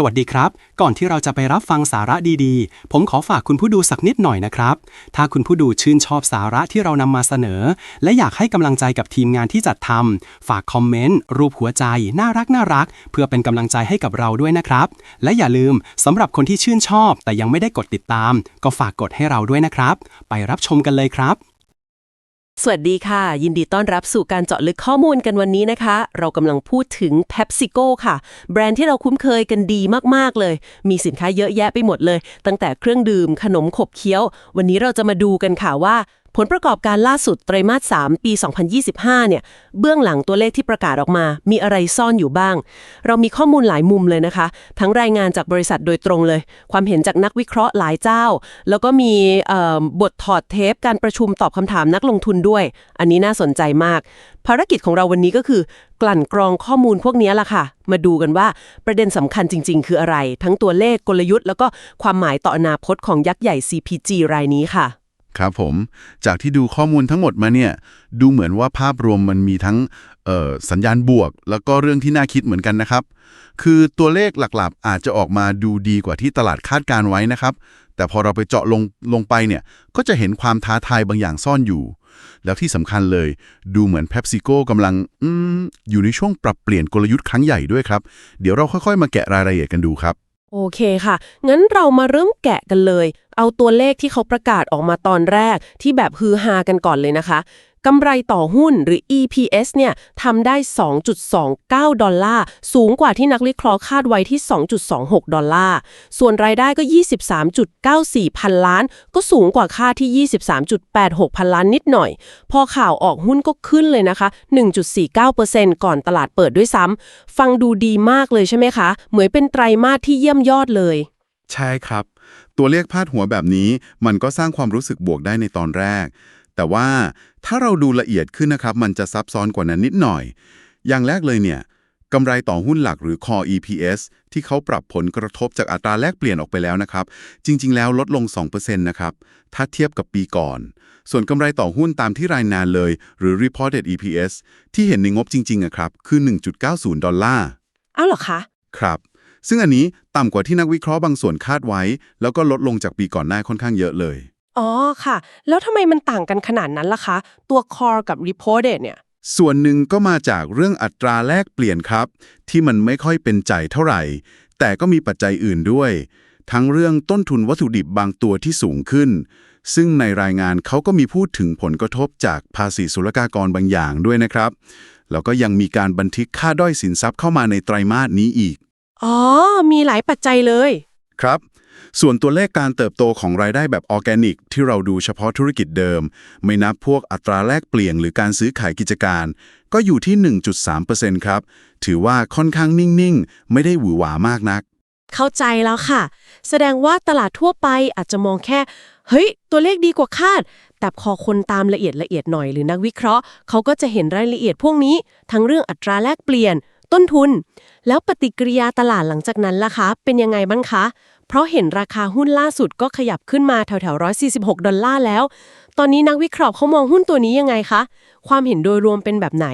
สวัสดีครับ ก่อนที่เราจะไปรับฟังสาระดีๆ ผมขอฝากคุณผู้ดูสักนิดหน่อยนะครับ ถ้าคุณผู้ดูชื่นชอบสาระที่เรานำมาเสนอ และอยากให้กำลังใจกับทีมงานที่จัดทำฝากคอมเมนต์ รูปหัวใจ น่ารักน่ารัก เพื่อเป็นกำลังใจให้กับเราด้วยนะครับ และอย่าลืมสำหรับคนที่ชื่นชอบ แต่ยังไม่ได้กดติดตาม ก็ฝากกดให้เราด้วยนะครับ ไปรับชมกันเลยครับ สวัสดีค่ะ ยินดีต้อนรับสู่การเจาะลึกข้อมูลกันวันนี้นะคะ เรากำลังพูดถึง PepsiCo ค่ะ แบรนด์ที่เราคุ้นเคยกันดีมากๆเลย มีสินค้าเยอะแยะไปหมดเลย ตั้งแต่เครื่องดื่มขนมขบเคี้ยว วันนี้เราจะมาดูกันค่ะว่า ผลประกอบการล่าสุดไตรมาส 3 ปี 2025 เนี่ย เบื้องหลังตัวเลขที่ประกาศออกมา มีอะไรซ่อนอยู่บ้าง เรามีข้อมูลหลายมุมเลยนะคะ ทั้งรายงานจากบริษัทโดยตรงเลย ความเห็นจากนักวิเคราะห์หลายเจ้า แล้วก็มีบทถอดเทปการประชุมตอบคำถามนักลงทุนด้วย อันนี้น่าสนใจมาก ภารกิจของเราวันนี้ก็คือ กลั่นกรองข้อมูลพวกนี้ล่ะค่ะ มาดูกันว่าประเด็นสำคัญจริง ๆ คืออะไร ทั้งตัวเลขกลยุทธ์ แล้วก็ความหมายต่ออนาคตของยักษ์ใหญ่ CPG รายนี้ค่ะ ครับผม จากที่ดูข้อมูลทั้งหมดมาเนี่ย ดูเหมือนว่าภาพรวมมันมีทั้งสัญญาณบวก แล้วก็เรื่องที่น่าคิดเหมือนกันนะครับ คือตัวเลขหลักๆ อาจจะออกมาดูดีกว่าที่ตลาดคาดการไว้นะครับ แต่พอเราไปเจาะลงลงไปเนี่ย ก็จะเห็นความท้าทายบางอย่างซ่อนอยู่ แล้วที่สำคัญเลย ดูเหมือน PepsiCo กำลังอือยู่ในช่วงปรับเปลี่ยนกลยุทธ์ครั้งใหญ่ด้วยครับ เดี๋ยวเราค่อยๆ มาแกะรายละเอียดกันดูครับ โอเคค่ะ งั้นเรามาเริ่มแกะกันเลย เอาตัวเลขที่เขาประกาศออกมาตอนแรกที่แบบฮือฮากันก่อนเลยนะคะ กำไรต่อหุ้นหรือ EPS เนี่ยทำได้ 2.29 ดอลลาร์ สูงกว่าที่นักวิเคราะห์คาดไว้ที่ 2.26 ดอลลาร์ ส่วนรายได้ก็ 23.94 พันล้าน ก็สูงกว่าค่าที่ 23.86 พันล้านนิดหน่อย พอข่าวออกหุ้นก็ขึ้นเลยนะคะ 1.49%ก่อนตลาดเปิดด้วยซ้ำ ฟังดูดีมากเลยใช่ไหมคะ เหมือนเป็นไตรมาสที่เยี่ยมยอดเลย ใช่ครับ ตัวเลขพาดหัวแบบนี้มันก็สร้างความรู้สึกบวกได้ในตอนแรก แต่ว่า ถ้าเราดูละเอียดขึ้นนะครับ มันจะซับซ้อนกว่านั้นนิดหน่อย อย่างแรกเลยเนี่ยกำไรต่อหุ้นหลักหรือ Core EPS ที่เขาปรับผลกระทบจากอัตราแลกเปลี่ยนออกไปแล้วนะครับ จริง ๆ แล้วลดลง 2%นะครับ ถ้าเทียบกับปีก่อน ส่วนกำไรต่อหุ้นตามที่รายงานเลย หรือ reported EPS ที่เห็นในงบจริงๆอะครับคือ 1.90 ดอลลาร์อ้าวเหรอคะ ครับ ซึ่งอันนี้ต่ำกว่าที่นักวิเคราะห์บางส่วนคาดไว้ แล้วก็ลดลงจากปีก่อนหน้าค่อนข้างเยอะเลย อ๋อค่ะ แล้วทำไมมันต่างกันขนาดนั้นล่ะคะ ตัว core กับ reported เนี่ย ส่วนหนึ่งก็มาจากเรื่องอัตราแลกเปลี่ยนครับ ที่มันไม่ค่อยเป็นใจเท่าไหร่ แต่ก็มีปัจจัยอื่นด้วย ทั้งเรื่องต้นทุนวัตถุดิบบางตัวที่สูงขึ้น ซึ่งในรายงานเขาก็มีพูดถึงผลกระทบจากภาษีศุลกากรบางอย่างด้วยนะครับ แล้วก็ยังมีการบันทึกค่าด้อยสินทรัพย์เข้ามาในไตรมาสนี้อีก อ๋อ มีหลายปัจจัยเลย ครับ ส่วนตัวเลขการเติบโตของรายได้แบบออร์แกนิก ที่เราดูเฉพาะธุรกิจเดิม ไม่นับพวกอัตราแลกเปลี่ยนหรือการซื้อขายกิจการ ก็อยู่ที่ 1.3%ครับ ถือว่าค่อนข้างนิ่ง ๆ ไม่ได้หวือหวามากนัก เข้าใจแล้วค่ะ แสดงว่าตลาดทั่วไปอาจจะมองแค่ เฮ้ย ตัวเลขดีกว่าคาด แต่พอคนตามละเอียดละเอียดหน่อยหรือนักวิเคราะห์เขาก็จะเห็นรายละเอียดพวกนี้ ทั้งเรื่องอัตราแลกเปลี่ยนต้นทุน แล้วปฏิกิริยาตลาดหลังจากนั้นล่ะคะ เป็นยังไงบ้างคะ เพราะเห็นราคาหุ้นล่าสุดก็ขยับขึ้นมาแถวๆ 146 ดอลลาร์แล้ว ตอนนี้นักวิเคราะห์เขามองหุ้นตัวนี้ยังไงคะ ความเห็นโดยรวมเป็นแบบไหน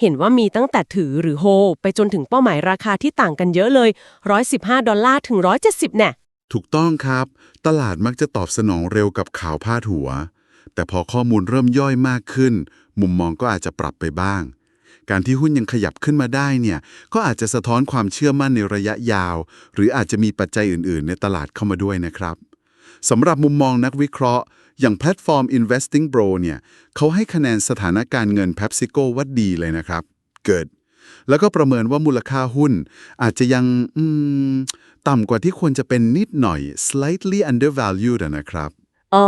เห็นว่ามีตั้งแต่ถือหรือโฮ ไปจนถึงเป้าหมายราคาที่ต่างกันเยอะเลย 115 ดอลลาร์ถึง 170แน่ถูกต้องครับ ตลาดมักจะตอบสนองเร็วกับข่าวพาดหัว แต่พอข้อมูลเริ่มย่อยมากขึ้น มุมมองก็อาจจะปรับไปบ้าง การที่หุ้นยังขยับขึ้นมาได้เนี่ยก็อาจจะสะท้อนความเชื่อมั่นในระยะยาว หรืออาจจะมีปัจจัยอื่น ๆ ในตลาดเข้ามาด้วยนะครับสำหรับมุมมองนักวิเคราะห์ อย่างแพลตฟอร์ม Investing Bro เนี่ยเขาให้คะแนนสถานการณ์เงิน PepsiCo ว่าดีเลยนะครับ เกิด แล้วก็ประเมินว่ามูลค่าหุ้น อาจจะยังต่ำกว่าที่ควรจะเป็นนิดหน่อย slightly undervalued นะครับ อ๋อ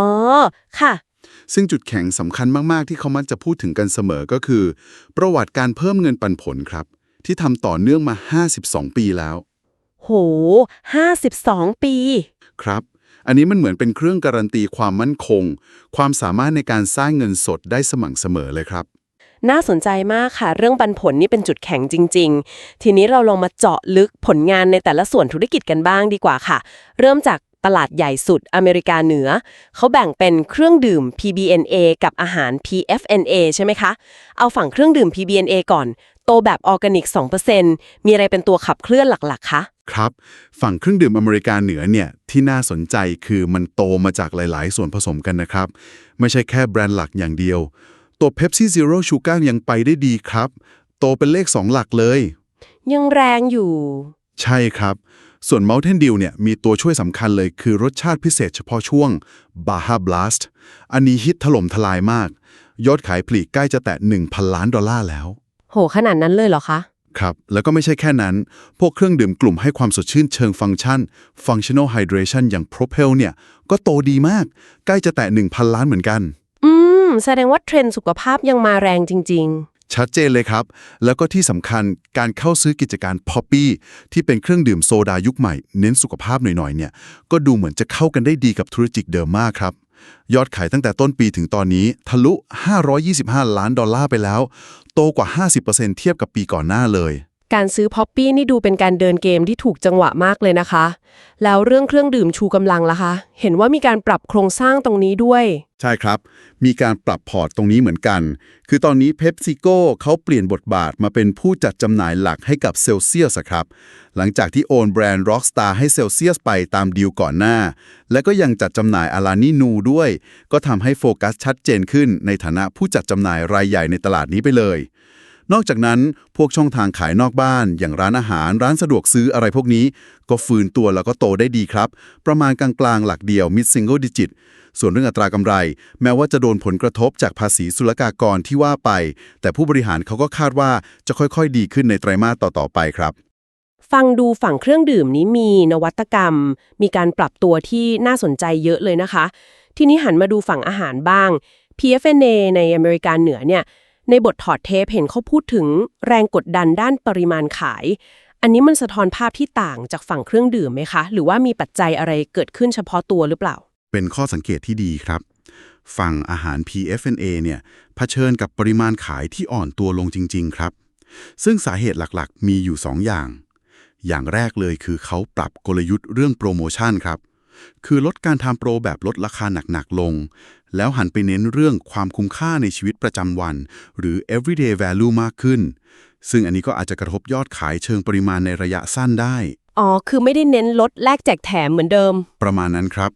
ค่ะ ซึ่งจุดแข็งสำคัญมากๆ ที่เขามักจะพูดถึงกันเสมอก็คือ ประวัติการเพิ่มเงินปันผลครับ ที่ทำต่อเนื่องมา 52 ปีแล้ว โห 52 ปี ครับ อันนี้มันเหมือนเป็นเครื่องการันตีความมั่นคง ความสามารถในการสร้างเงินสดได้สม่ำเสมอเลยครับ น่าสนใจมากค่ะ เรื่องปันผลนี่เป็นจุดแข็งจริง ๆ ทีนี้เราลองมาเจาะลึกผลงานในแต่ละส่วนธุรกิจกันบ้างดีกว่าค่ะ เริ่มจาก ตลาดใหญ่สุดอเมริกาเหนือ เขาแบ่งเป็นเครื่องดื่ม PBNA กับอาหาร PFNA ใช่ไหมคะ เอาฝั่งเครื่องดื่ม PBNA ก่อน โตแบบออร์แกนิก 2%มีอะไรเป็นตัวขับเคลื่อนหลักๆ คะ ครับ ฝั่งเครื่องดื่มอเมริกาเหนือเนี่ยที่น่าสนใจคือมันโตมาจากหลาย ๆ ส่วนผสมกันนะครับ ไม่ใช่แค่แบรนด์หลักอย่างเดียว ตัว Pepsi Zero Sugar ยังไปได้ดีครับ โตเป็นเลข 2 หลักเลย ยังแรงอยู่ ใช่ครับ ส่วน Mountain Dew เนี่ยมีตัวช่วยสำคัญเลยคือรสชาติพิเศษเฉพาะช่วง Baja Blast อันนี้ฮิตถล่มทลายมาก ยอดขายปลีกใกล้จะแตะ 1,000 ล้านดอลลาร์แล้ว โห ขนาดนั้นเลยเหรอคะ ครับ แล้วก็ไม่ใช่แค่นั้น พวกเครื่องดื่มกลุ่มให้ความสดชื่นเชิงฟังก์ชัน functional hydration อย่าง Propel เนี่ยก็โตดีมาก ใกล้จะแตะ 1,000 ล้านเหมือนกัน อืม แสดงว่าเทรนด์สุขภาพยังมาแรงจริง ชัดเจนเลยครับ แล้วก็ที่สำคัญการเข้าซื้อกิจการ Poppy ที่เป็นเครื่องดื่มโซดายุคใหม่ เน้นสุขภาพหน่อยๆเนี่ยก็ดูเหมือนจะเข้ากันได้ดีกับธุรกิจเดิมมากครับ ยอดขายตั้งแต่ต้นปีถึงตอนนี้ ทะลุ 525 ล้านดอลลาร์ไปแล้ว โตกว่า 50%เทียบกับปีก่อนหน้าเลยการซื้อพอปปี้นี่ดูเป็นการเดินเกมที่ถูกจังหวะมากเลยนะคะ แล้วเรื่องเครื่องดื่มชูกำลังล่ะคะ เห็นว่ามีการปรับโครงสร้างตรงนี้ด้วย ใช่ครับ มีการปรับพอร์ตตรงนี้เหมือนกัน คือตอนนี้ PepsiCo เขาเปลี่ยนบทบาทมาเป็นผู้จัดจำหน่ายหลักให้กับ Celsius อะครับ หลังจากที่โอนแบรนด์ Rockstar ให้ Celsius ไปตามดีลก่อนหน้า และก็ยังจัดจำหน่าย Alani Nu ด้วย ก็ทำให้โฟกัสชัดเจนขึ้นในฐานะผู้จัดจำหน่ายรายใหญ่ในตลาดนี้ไปเลย นอกจากนั้นพวกช่องทางขายนอกบ้าน อย่างร้านอาหารร้านสะดวกซื้ออะไรพวกนี้ ก็ฟื้นตัวแล้วก็โตได้ดีครับ ประมาณกลางๆหลักเดียว mid single digit ส่วนเรื่องอัตรากำไร แม้ว่าจะโดนผลกระทบจากภาษีศุลกากรที่ว่าไป แต่ผู้บริหารเขาก็คาดว่าจะค่อยๆ ดีขึ้นในไตรมาสต่อๆไปครับฟังดูฝั่งเครื่องดื่มนี้มีนวัตกรรม มีการปรับตัวที่น่าสนใจเยอะเลยนะคะ ทีนี้หันมาดูฝั่งอาหารบ้าง PFNA ในอเมริกาเหนือเนี่ย ในบทถอดเทปเห็นเขาพูดถึงแรงกดดันด้านปริมาณขาย อันนี้มันสะท้อนภาพที่ต่างจากฝั่งเครื่องดื่มไหมคะ หรือว่ามีปัจจัยอะไรเกิดขึ้นเฉพาะตัวหรือเปล่า เป็นข้อสังเกตที่ดีครับ ฝั่งอาหาร PFNA เนี่ยเผชิญกับปริมาณขายที่อ่อนตัวลงจริง ๆ ครับ ซึ่งสาเหตุหลักๆ มีอยู่ 2 อย่าง อย่างแรกเลยคือเขาปรับกลยุทธ์เรื่องโปรโมชั่นครับ คือลดการทำโปรแบบลดราคาหนัก ๆ ลง แล้วหันไปเน้นเรื่องความคุ้มค่าในชีวิตประจำวัน หรือ everyday value มากขึ้น ซึ่งอันนี้ก็อาจจะกระทบยอดขายเชิงปริมาณในระยะสั้นได้ อ๋อ คือไม่ได้เน้นลดแลกแจกแถมเหมือนเดิม ประมาณนั้นครับ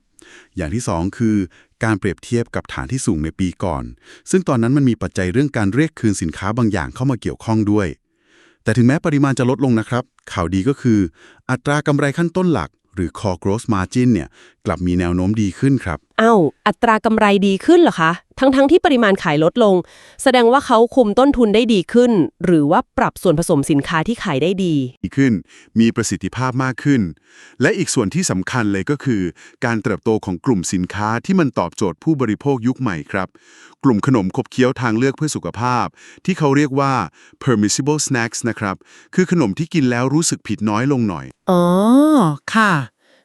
อย่างที่ 2 คือการเปรียบเทียบกับฐานที่สูงในปีก่อน ซึ่งตอนนั้นมันมีปัจจัยเรื่องการเรียกคืนสินค้าบางอย่างเข้ามาเกี่ยวข้องด้วย แต่ถึงแม้ปริมาณจะลดลงนะครับ ข่าวดีก็คือ อัตรากำไรขั้นต้นหลัก หรือ core gross margin เนี่ยกลับมีแนวโน้มดีขึ้นครับ อ้าวอัตรากำไรดีขึ้นเหรอคะ ทั้งๆทที่ปริมาณขายลดลง แสดงว่าเขาคุมต้นทุนได้ดีขึ้น หรือว่าปรับส่วนผสมสินค้าที่ขายได้ดี ดีขึ้น มีประสิทธิภาพมากขึ้น และอีกส่วนที่สำคัญเลยก็คือ การเติบโตของกลุ่มสินค้าที่มันตอบโจทย์ผู้บริโภคยุคใหม่ครับ กลุ่มขนมขบเคี้ยวทางเลือกเพื่อสุขภาพ ที่เขาเรียกว่า permissible snacks นะครับ คือขนมที่กินแล้วรู้สึกผิดน้อยลงหน่อย อ๋อ ค่ะ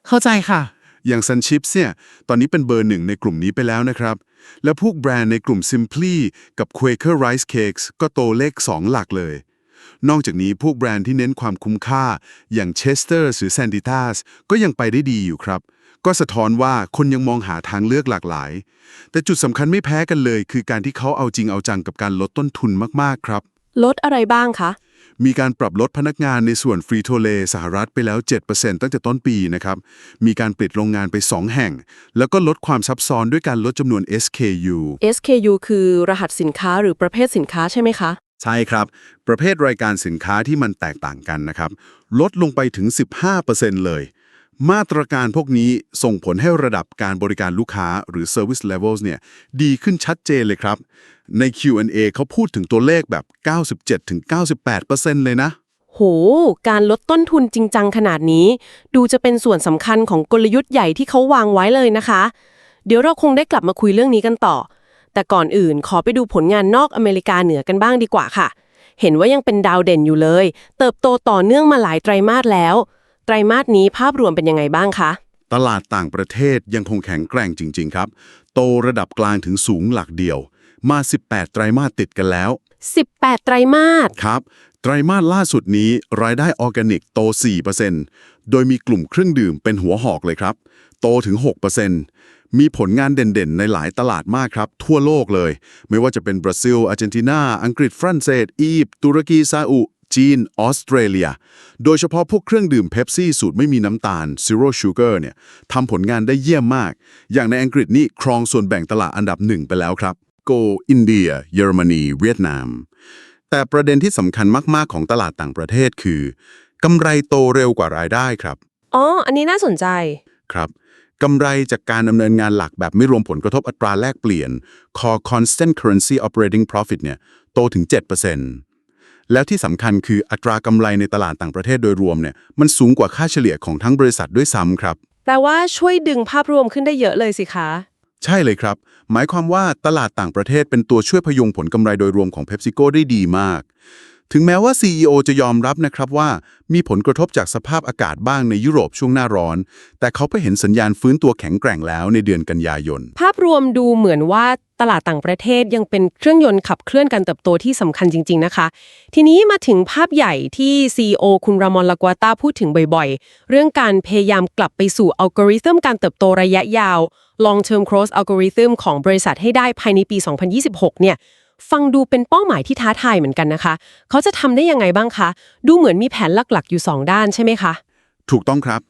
เข้าใจค่ะ อย่าง Sun Chips เนี่ยตอนนี้เป็นเบอร์หนึ่งในกลุ่มนี้ไปแล้วนะครับ และพวกแบรนด์ในกลุ่ม Simply กับ Quaker Rice Cakes ก็โตเลข 2 หลักเลย นอกจากนี้พวกแบรนด์ที่เน้นความคุ้มค่า อย่าง Chester หรือ Sanditas ก็ยังไปได้ดีอยู่ครับ ก็สะท้อนว่าคนยังมองหาทางเลือกหลากหลาย แต่จุดสำคัญไม่แพ้กันเลย คือการที่เขาเอาจริงเอาจังกับการลดต้นทุนมากๆครับ ลดอะไรบ้างคะ มีการปรับลดพนักงานในส่วนฟรีโทเลสหรัฐไปแล้ว 7%ตั้งแต่ต้นปีนะครับ มีการปิดโรงงานไป 2 แห่ง แล้วก็ลดความซับซ้อนด้วยการลดจำนวน SKU SKU คือรหัสสินค้าหรือประเภทสินค้าใช่ไหมคะ ใช่ครับ ประเภทรายการสินค้าที่มันแตกต่างกันนะครับ ลดลงไปถึง 15%เลย มาตรการพวกนี้ส่งผลให้ระดับการบริการลูกค้าหรือ Service Levels เนี่ยดีขึ้นชัดเจนเลยครับ ใน Q&A เขาพูดถึงตัวเลขแบบ 97-98%เลยนะ โห การลดต้นทุนจริงจังขนาดนี้ ดูจะเป็นส่วนสำคัญของกลยุทธ์ใหญ่ที่เขาวางไว้เลยนะคะ เดี๋ยวเราคงได้กลับมาคุยเรื่องนี้กันต่อ แต่ก่อนอื่นขอไปดูผลงานนอกอเมริกาเหนือกันบ้างดีกว่าค่ะ เห็นว่ายังเป็นดาวเด่นอยู่เลย เติบโตต่อเนื่องมาหลายไตรมาสแล้ว ไตรมาสนี้ภาพรวมเป็นยังไงบ้างคะ ตลาดต่างประเทศยังคงแข็งแกร่งจริง ๆ ครับ โตระดับกลางถึงสูงหลักเดียว มา 18 ไตรมาสติดกันแล้ว 18 ไตรมาส ครับ ไตรมาสล่าสุดนี้รายได้ออร์แกนิกโต 4%โดยมีกลุ่มเครื่องดื่มเป็นหัวหอกเลยครับ โตถึง 6%มีผลงานเด่นๆ ในหลายตลาดมากครับ ทั่วโลกเลย ไม่ว่าจะเป็นบราซิลอาร์เจนตินาอังกฤษฝรั่งเศส อียิปต์ตุรกีซาอุ จีน ออสเตรเลีย โดยเฉพาะพวกเครื่องดื่มเพปซี่สูตรไม่มีน้ำตาล zero sugar เนี่ยทำผลงานได้เยี่ยมมาก อย่างในอังกฤษนี่ครองส่วนแบ่งตลาดอันดับหนึ่งไปแล้วครับ Go อินเดีย เยอรมนี เวียดนาม แต่ประเด็นที่สำคัญมาก ๆ ของตลาดต่างประเทศคือกำไรโตเร็วกว่ารายได้ครับ อ๋อ อันนี้น่าสนใจ ครับกำไรจากการดำเนินงานหลักแบบไม่รวมผลกระทบอัตราแลกเปลี่ยน Core Constant Currency Operating Profit เนี่ย โตถึง 7% แล้วที่สำคัญคืออัตรากำไรในตลาดต่างประเทศโดยรวมเนี่ยมันสูงกว่าค่าเฉลี่ยของทั้งบริษัทด้วยซ้ำครับ แปลว่าช่วยดึงภาพรวมขึ้นได้เยอะเลยสิคะ ใช่เลยครับ หมายความว่าตลาดต่างประเทศเป็นตัวช่วยพยุงผลกำไรโดยรวมของ PepsiCo ได้ดีมาก ถึงแม้ว่า CEO จะยอมรับนะครับว่ามีผลกระทบจากสภาพอากาศบ้างในยุโรปช่วงหน้าร้อน แต่เขาไปเห็นสัญญาณฟื้นตัวแข็งแกร่งแล้วในเดือนกันยายน ภาพรวมดูเหมือนว่าตลาดต่างประเทศยังเป็นเครื่องยนต์ขับเคลื่อนการเติบโตที่สำคัญจริง ๆ นะคะ ทีนี้มาถึงภาพใหญ่ที่ CEO คุณรามอนลากวาตาพูดถึงบ่อยๆ เรื่องการพยายามกลับไปสู่อัลกอริทึมการเติบโตระยะยาว long term growth algorithm ของบริษัทให้ได้ภายในปี 2026 เนี่ย ฟังดูเป็นเป้าหมายที่ท้าทายเหมือนกันนะคะ เขาจะทำได้ยังไงบ้างคะ ดูเหมือนมีแผนหลักๆ อยู่ 2 ด้านใช่ไหมคะ ถูกต้องครับ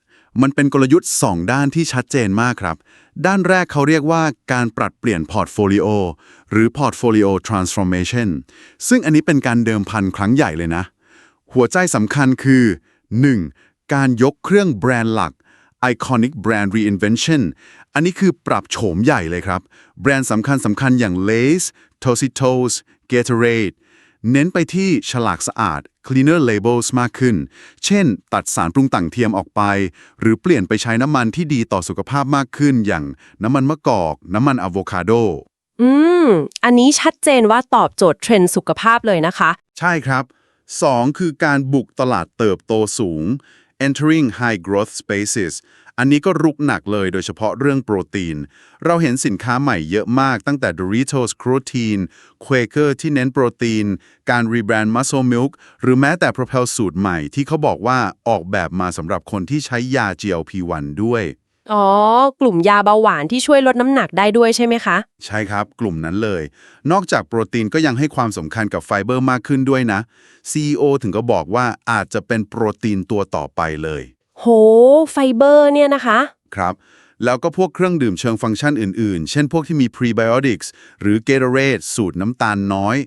มันเป็นกลยุทธ์ 2 ด้านที่ชัดเจนมากครับ ด้านแรกเขาเรียกว่าการปรับเปลี่ยนพอร์ตโฟลิโอหรือ portfolio transformation ซึ่งอันนี้เป็นการเดิมพันครั้งใหญ่เลยนะ หัวใจสำคัญคือ 1. การยกเครื่องแบรนด์หลัก Iconic Brand Reinvention อันนี้คือปรับโฉมใหญ่เลยครับ แบรนด์สำคัญสำคัญอย่าง Lay's Tostitos Gatorade เน้นไปที่ฉลากสะอาด cleaner labels มากขึ้น เช่น ตัดสารปรุงแต่งเทียมออกไป หรือเปลี่ยนไปใช้น้ำมันที่ดีต่อสุขภาพมากขึ้น อย่างน้ำมันมะกอก น้ำมันอะโวคาโด อืม อันนี้ชัดเจนว่าตอบโจทย์เทรนด์สุขภาพเลยนะคะ ใช่ครับ 2 คือการบุกตลาดเติบโตสูง entering high growth spaces อันนี้ก็รุกหนักเลยโดยเฉพาะเรื่องโปรตีน เราเห็นสินค้าใหม่เยอะมากตั้งแต่ Doritos Protein Quaker ที่เน้นโปรตีน การรีแบรนด์ Muscle Milk หรือแม้แต่ Propel สูตรใหม่ที่เขาบอกว่าออกแบบมาสำหรับคนที่ใช้ยา GLP-1 ด้วย อ๋อ กลุ่มยาเบาหวานที่ช่วยลดน้ำหนักได้ด้วยใช่ไหมคะ ใช่ครับ กลุ่มนั้นเลย นอกจากโปรตีนก็ยังให้ความสำคัญกับไฟเบอร์มากขึ้นด้วยนะ CEO ถึงก็บอกว่าอาจจะเป็นโปรตีนตัวต่อไปเลย โห ไฟเบอร์เนี่ยนะคะ ครับ แล้วก็พวกเครื่องดื่มเชิงฟังก์ชันอื่นๆ เช่นพวกที่มีพรีไบโอติกส์หรือเกเรเรตสูตรน้ำตาลน้อย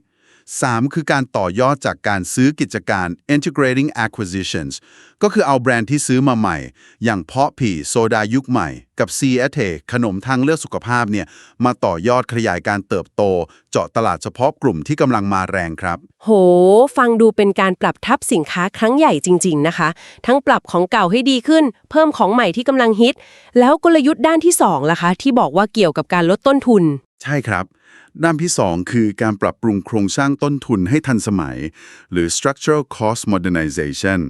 3. คือการต่อยอดจากการซื้อกิจการ integrating acquisitions ก็คือเอาแบรนด์ที่ซื้อมาใหม่ อย่างเพาะผีโซดายุคใหม่ กับ c a t e ขนมทางเลือกสุขภาพเนี่ยมาต่อยอดขยายการเติบโต เจาะตลาดเฉพาะกลุ่มที่กำลังมาแรงครับ โห ฟังดูเป็นการปรับทับสินค้าครั้งใหญ่จริง ๆ นะคะ ทั้งปรับของเก่าให้ดีขึ้น เพิ่มของใหม่ที่กำลังฮิต แล้วกลยุทธ์ด้านที่2ล่ะคะ ที่บอกว่าเกี่ยวกับการลดต้นทุน ใช่ครับ ด้านที่ 2 คือการปรับปรุงโครงสร้างต้นทุนให้ทันสมัย หรือ structural cost modernization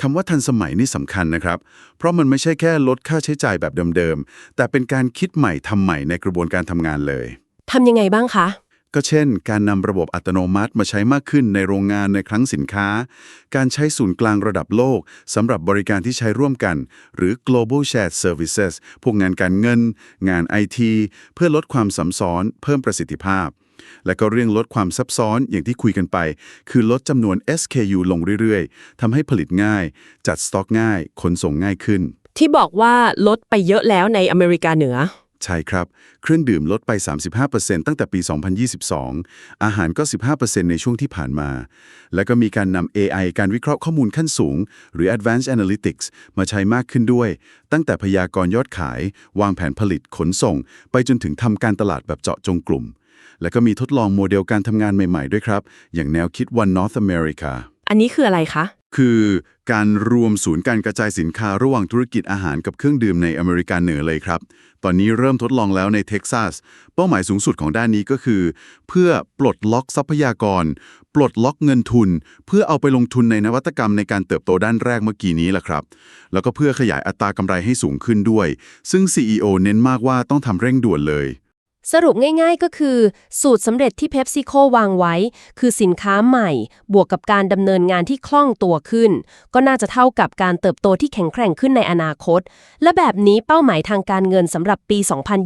คำว่าทันสมัยนี่สำคัญนะครับ เพราะมันไม่ใช่แค่ลดค่าใช้จ่ายแบบเดิมๆ แต่เป็นการคิดใหม่ทำใหม่ในกระบวนการทำงานเลย ทำยังไงบ้างคะ ก็เช่น การนำระบบอัตโนมัติมาใช้มากขึ้นในโรงงานในครั้งสินค้า การใช้ศูนย์กลางระดับโลกสำหรับบริการที่ใช้ร่วมกัน หรือ global shared services พวกงานการเงิน งาน IT เพื่อลดความสับซ้อน เพิ่มประสิทธิภาพ และก็เรื่องลดความซับซ้อนอย่างที่คุยกันไป คือลดจำนวน SKU ลงเรื่อยๆทำให้ผลิตง่าย จัดสต็อกง่ายขนส่งง่ายขึ้น ที่บอกว่าลดไปเยอะแล้วในอเมริกาเหนือ ใช่ครับ เครื่องดื่มลดไป 35%ตั้งแต่ปี 2022 อาหารก็ 15%ในช่วงที่ผ่านมา แล้วก็มีการนำ AI การวิเคราะห์ข้อมูลขั้นสูง หรือ Advanced Analytics มาใช้มากขึ้นด้วย ตั้งแต่พยากรณ์ยอดขาย วางแผนผลิตขนส่ง ไปจนถึงทำการตลาดแบบเจาะจงกลุ่ม แล้วก็มีทดลองโมเดลการทำงานใหม่ ๆ ด้วยครับ อย่างแนวคิด One North America อันนี้คืออะไรคะ คือการรวมศูนย์การกระจายสินค้าระหว่างธุรกิจอาหารกับเครื่องดื่มในอเมริกาเหนือเลยครับ ตอนนี้เริ่มทดลองแล้วในเท็กซัส เป้าหมายสูงสุดของด้านนี้ก็คือ เพื่อปลดล็อกทรัพยากร ปลดล็อกเงินทุน เพื่อเอาไปลงทุนในนวัตกรรมในการเติบโตด้านแรกเมื่อกี้นี้แหละครับ แล้วก็เพื่อขยายอัตรากำไรให้สูงขึ้นด้วย ซึ่ง CEO เน้นมากว่าต้องทำเร่งด่วนเลย สรุปง่ายๆก็คือ สูตรสำเร็จที่ PepsiCo วางไว้ คือสินค้าใหม่ บวกกับการดำเนินงานที่คล่องตัวขึ้น ก็น่าจะเท่ากับการเติบโตที่แข็งแกร่งขึ้นในอนาคต และแบบนี้เป้าหมายทางการเงินสำหรับปี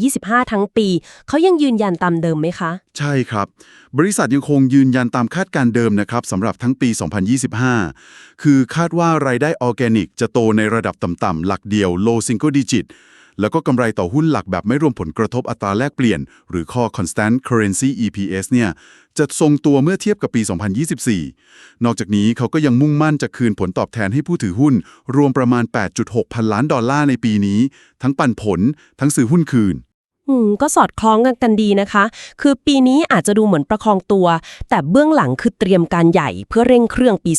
2025 ทั้งปี เขายังยืนยันตามเดิมไหมคะ ใช่ครับ บริษัทยังคงยืนยันตามคาดการณ์เดิมนะครับสำหรับทั้งปี 2025 คือคาดว่ารายได้ออร์แกนิก จะโตในระดับต่ำๆหลักเดียว low single digit แล้วก็กำไรต่อหุ้นหลักแบบไม่รวมผลกระทบอัตราแลกเปลี่ยน หรือข้อ constant currency EPS เนี่ยจะทรงตัวเมื่อเทียบกับปี 2024 นอกจากนี้เขาก็ยังมุ่งมั่นจะคืนผลตอบแทนให้ผู้ถือหุ้น รวมประมาณ 8.6 พันล้านดอลลาร์ในปีนี้ ทั้งปันผล ทั้งซื้อหุ้นคืนอืมก็สอดคล้องกันกันดีนะคะ คือปีนี้อาจจะดูเหมือนประคองตัว แต่เบื้องหลังคือเตรียมการใหญ่เพื่อเร่งเครื่องปี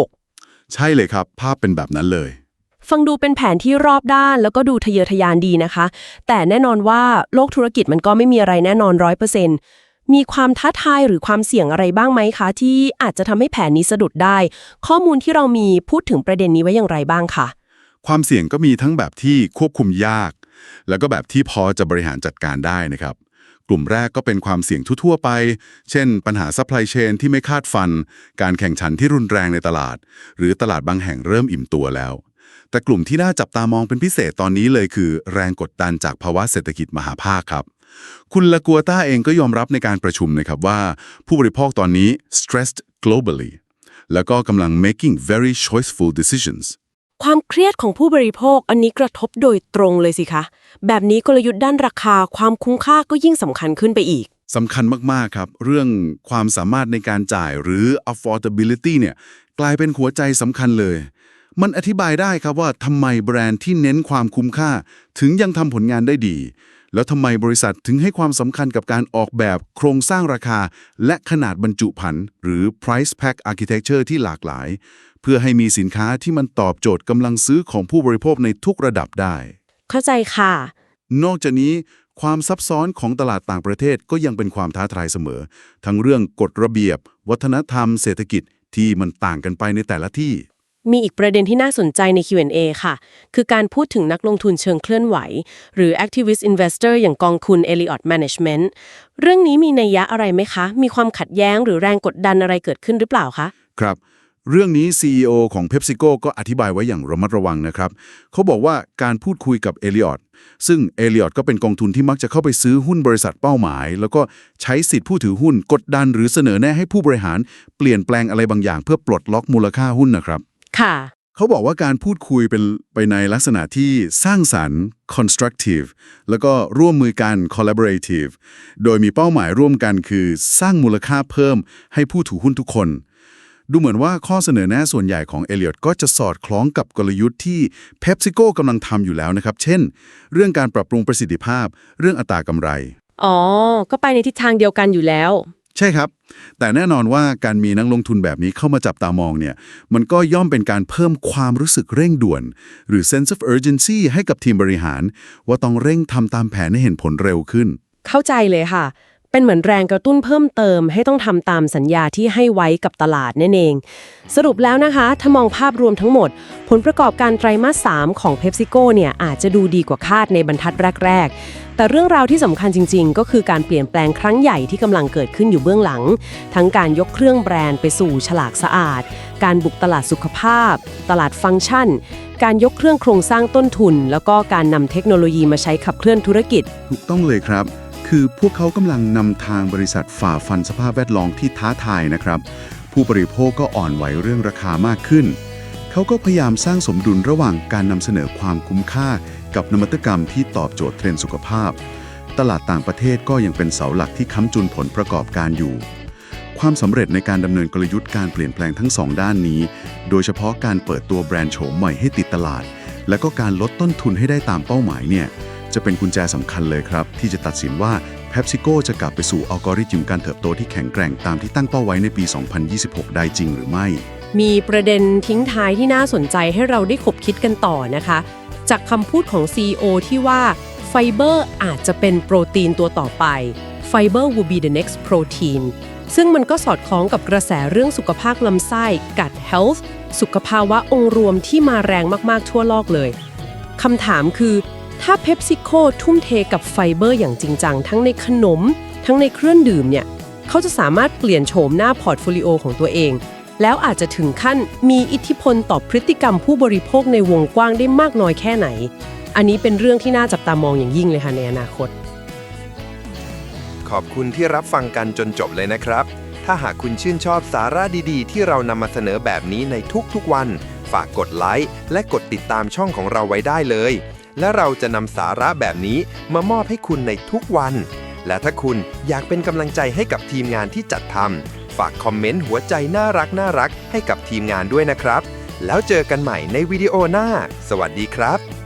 2026 ใช่เลยครับ ภาพเป็นแบบนั้นเลย ฟังดูเป็นแผนที่รอบด้านแล้วก็ดูทะเยอทะยานดีนะคะ แต่แน่นอนว่าโลกธุรกิจมันก็ไม่มีอะไรแน่นอนร้อยเปอร์เซ็นต์มีความท้าทายหรือความเสี่ยงอะไรบ้างไหมคะ ที่อาจจะทำให้แผนนี้สะดุดได้ ข้อมูลที่เรามีพูดถึงประเด็นนี้ไว้อย่างไรบ้างคะความเสี่ยงก็มีทั้งแบบที่ควบคุมยาก แล้วก็แบบที่พอจะบริหารจัดการได้นะครับ กลุ่มแรกก็เป็นความเสี่ยงทั่วๆไป เช่น ปัญหาซัพพลายเชนที่ไม่คาดฟัน การแข่งขันที่รุนแรงในตลาด หรือตลาดบางแห่งเริ่มอิ่มตัวแล้ว แต่กลุ่มที่น่าจับตามองเป็นพิเศษตอนนี้เลยคือ แรงกดดันจากภาวะเศรษฐกิจมหาภาคครับ คุณลากัวต้าเองก็ยอมรับในการประชุมนะครับว่า ผู้บริโภคตอนนี้ stressed globally แล้วก็กำลัง making very choiceful decisions ความเครียดของผู้บริโภคอันนี้กระทบโดยตรงเลยสิคะ แบบนี้กลยุทธ์ด้านราคาความคุ้มค่าก็ยิ่งสำคัญขึ้นไปอีกสำคัญมาก ๆ ครับ เรื่องความสามารถในการจ่ายหรือ affordability เนี่ยกลายเป็นหัวใจสำคัญเลย มันอธิบายได้ครับว่าทำไมแบรนด์ที่เน้นความคุ้มค่า ถึงยังทำผลงานได้ดี แล้วทำไมบริษัทถึงให้ความสำคัญกับการออกแบบโครงสร้างราคา และขนาดบรรจุภัณฑ์หรือ price pack architecture ที่หลากหลาย เพื่อให้มีสินค้าที่มันตอบโจทย์กำลังซื้อของผู้บริโภคในทุกระดับได้ เข้าใจค่ะ นอกจากนี้ความซับซ้อนของตลาดต่างประเทศก็ยังเป็นความท้าทายเสมอ ทั้งเรื่องกฎระเบียบ วัฒนธรรม เศรษฐกิจที่มันต่างกันไปในแต่ละที่ มีอีกประเด็นที่น่าสนใจใน Q&A ค่ะ คือการพูดถึงนักลงทุนเชิงเคลื่อนไหว หรือ activist investor อย่างกองทุน Elliott Management เรื่องนี้มีนัยยะอะไรไหมคะ มีความขัดแย้งหรือแรงกดดันอะไรเกิดขึ้นหรือเปล่าคะ ครับ เรื่องนี้ CEO ของ PepsiCo ก็อธิบายไว้อย่างระมัดระวังนะครับ เขาบอกว่าการพูดคุยกับ Elliott ซึ่ง Elliott ก็เป็นกองทุนที่มักจะเข้าไปซื้อหุ้นบริษัทเป้าหมาย แล้วก็ใช้สิทธิผู้ถือหุ้นกดดัน หรือเสนอแนะให้ผู้บริหาร เปลี่ยนแปลงอะไรบางอย่าง เพื่อปลดล็อกมูลค่าหุ้นนะครับ ค่ะ เขาบอกว่าการพูดคุยเป็นไปในลักษณะที่สร้างสรรค์ constructive แล้วก็ร่วมมือกัน collaborative โดยมีเป้าหมายร่วมกันคือสร้างมูลค่าเพิ่มให้ผู้ถือหุ้นทุกคน ดูเหมือนว่าข้อเสนอแนะส่วนใหญ่ของ Elliott ก็จะสอดคล้องกับกลยุทธ์ที่ PepsiCo กำลังทำอยู่แล้วนะครับ เช่น เรื่องการปรับปรุงประสิทธิภาพ เรื่องอัตรากำไร อ๋อ ก็ไปในทิศทางเดียวกันอยู่แล้ว ใช่ครับ แต่แน่นอนว่าการมีนักลงทุนแบบนี้เข้ามาจับตามองเนี่ย มันก็ย่อมเป็นการเพิ่มความรู้สึกเร่งด่วน หรือ sense of urgency ให้กับทีมบริหาร ว่าต้องเร่งทำตามแผนให้เห็นผลเร็วขึ้น เข้าใจเลยค่ะ เป็นเหมือนแรงกระตุ้นเพิ่มเติม ให้ต้องทำตามสัญญาที่ให้ไว้กับตลาดนั่นเอง สรุปแล้วนะคะ ถ้ามองภาพรวมทั้งหมด ผลประกอบการไตรมาส 3 ของ PepsiCo เนี่ยอาจจะดูดีกว่าคาดในบรรทัดแรก ๆ แต่เรื่องราวที่สำคัญจริง ๆ ก็คือการเปลี่ยนแปลงครั้งใหญ่ที่กำลังเกิดขึ้นอยู่เบื้องหลัง ทั้งการยกเครื่องแบรนด์ไปสู่ฉลากสะอาด การบุกตลาดสุขภาพ ตลาดฟังก์ชันการยกเครื่องโครงสร้างต้นทุน แล้วก็การนำเทคโนโลยีมาใช้ขับเคลื่อนธุรกิจ ถูกต้องเลยครับ คือพวกเขากำลังนำทางบริษัทฝ่าฟันสภาพแวดล้อมที่ท้าทายนะครับ ผู้บริโภคก็อ่อนไหวเรื่องราคามากขึ้น เขาก็พยายามสร้างสมดุลระหว่างการนำเสนอความคุ้มค่า กับนวัตกรรมที่ตอบโจทย์เทรนด์สุขภาพ ตลาดต่างประเทศก็ยังเป็นเสาหลักที่ค้ำจุนผลประกอบการอยู่ ความสำเร็จในการดำเนินกลยุทธ์การเปลี่ยนแปลงทั้งสองด้านนี้ โดยเฉพาะการเปิดตัวแบรนด์โฉมใหม่ให้ติดตลาด และก็การลดต้นทุนให้ได้ตามเป้าหมายเนี่ย จะเป็นกุญแจสำคัญเลยครับ ที่จะตัดสินว่า PepsiCo จะกลับไปสู่อัลกอริทึมการเติบโตที่แข็งแกร่งตามที่ตั้งเป้าไว้ในปี 2026 ได้จริงหรือไม่ มีประเด็นทิ้งท้ายที่น่าสนใจให้เราได้ขบคิดกันต่อนะคะ จากคำพูดของ CEO ที่ว่าไฟเบอร์อาจจะเป็นโปรตีนตัวต่อไป Fiber will be the next protein ซึ่งมันก็สอดคล้องกับกระแสเรื่องสุขภาพลำไส้ gut health สุขภาวะองค์รวมที่มาแรงมากๆทั่วโลกเลย คำถามคือ ถ้า PepsiCo ทุ่มเทกับไฟเบอร์อย่างจริงจัง ทั้งในขนม ทั้งในเครื่องดื่มเนี่ยเขาจะสามารถเปลี่ยนโฉมหน้าพอร์ตโฟลิโอของตัวเอง แล้วอาจจะถึงขั้นมีอิทธิพลต่อพฤติกรรมผู้บริโภคในวงกว้างได้มากน้อยแค่ไหน อันนี้เป็นเรื่องที่น่าจับตามองอย่างยิ่งเลยค่ะในอนาคต ขอบคุณที่รับฟังกันจนจบเลยนะครับ ถ้าหากคุณชื่นชอบสาระดีๆ ที่เรานำมาเสนอแบบนี้ในทุกๆวัน ฝากกดไลค์และกดติดตามช่องของเราไว้ได้เลย และเราจะนำสาระแบบนี้มามอบให้คุณในทุกวัน และถ้าคุณอยากเป็นกำลังใจให้กับทีมงานที่จัดทำฝากคอมเมนต์หัวใจน่ารักน่ารักให้กับทีมงานด้วยนะครับ แล้วเจอกันใหม่ในวิดีโอหน้า สวัสดีครับ